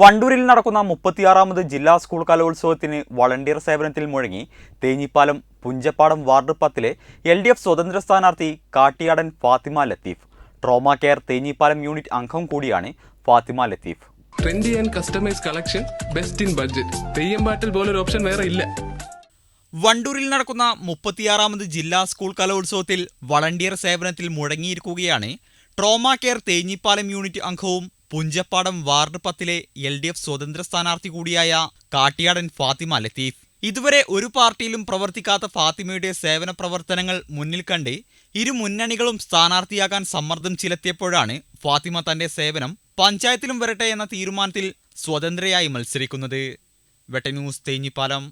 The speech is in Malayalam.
വണ്ടൂരിൽ നടക്കുന്ന മുപ്പത്തിയാറാമത് ജില്ലാ സ്കൂൾ കലോത്സവത്തിന് വളണ്ടിയർ സേവനത്തിൽ മുഴങ്ങി തേഞ്ഞിപ്പാലം പുഞ്ചപ്പാടം വാർഡ് പത്തിലെ എൽ ഡി എഫ് സ്വതന്ത്ര സ്ഥാനാർത്ഥി Kattiyadan Fathima Latheef. Trauma care Thenhipalam unit അംഗം കൂടിയാണ് Fathima Latheef. Trendy and customise collection best in budget. Theyyam പാട്ടിൽ പോലൊരു ഓപ്ഷൻ വേറെ ഇല്ല. വണ്ടൂരിൽ നടക്കുന്ന മുപ്പത്തിയാറാമത് ജില്ലാ സ്കൂൾ കലോത്സവത്തിൽ വളണ്ടിയർ സേവനത്തിൽ മുഴങ്ങിയിരിക്കുകയാണ് ട്രോമ കെയർ തേഞ്ഞിപ്പാലം യൂണിറ്റ് അംഗവും പുഞ്ചപ്പാടം വാർഡ് പത്തിലെ എൽ ഡി എഫ് സ്വതന്ത്ര സ്ഥാനാർത്ഥി കൂടിയായ കാട്ടിയാടൻ ഫാത്തിമ ലത്തീഫ്. ഇതുവരെ ഒരു പാർട്ടിയിലും പ്രവർത്തിക്കാത്ത ഫാത്തിമയുടെ സേവന പ്രവർത്തനങ്ങൾ മുന്നിൽ കണ്ട് ഇരു മുന്നണികളും സ്ഥാനാർത്ഥിയാകാൻ സമ്മർദ്ദം ചിലത്തിയപ്പോഴാണ് ഫാത്തിമ തന്റെ സേവനം പഞ്ചായത്തിലും വരട്ടെ എന്ന തീരുമാനത്തിൽ സ്വതന്ത്രയായി മത്സരിക്കുന്നത്. വെട്ടന്യൂസ് തേഞ്ഞിപ്പാലം.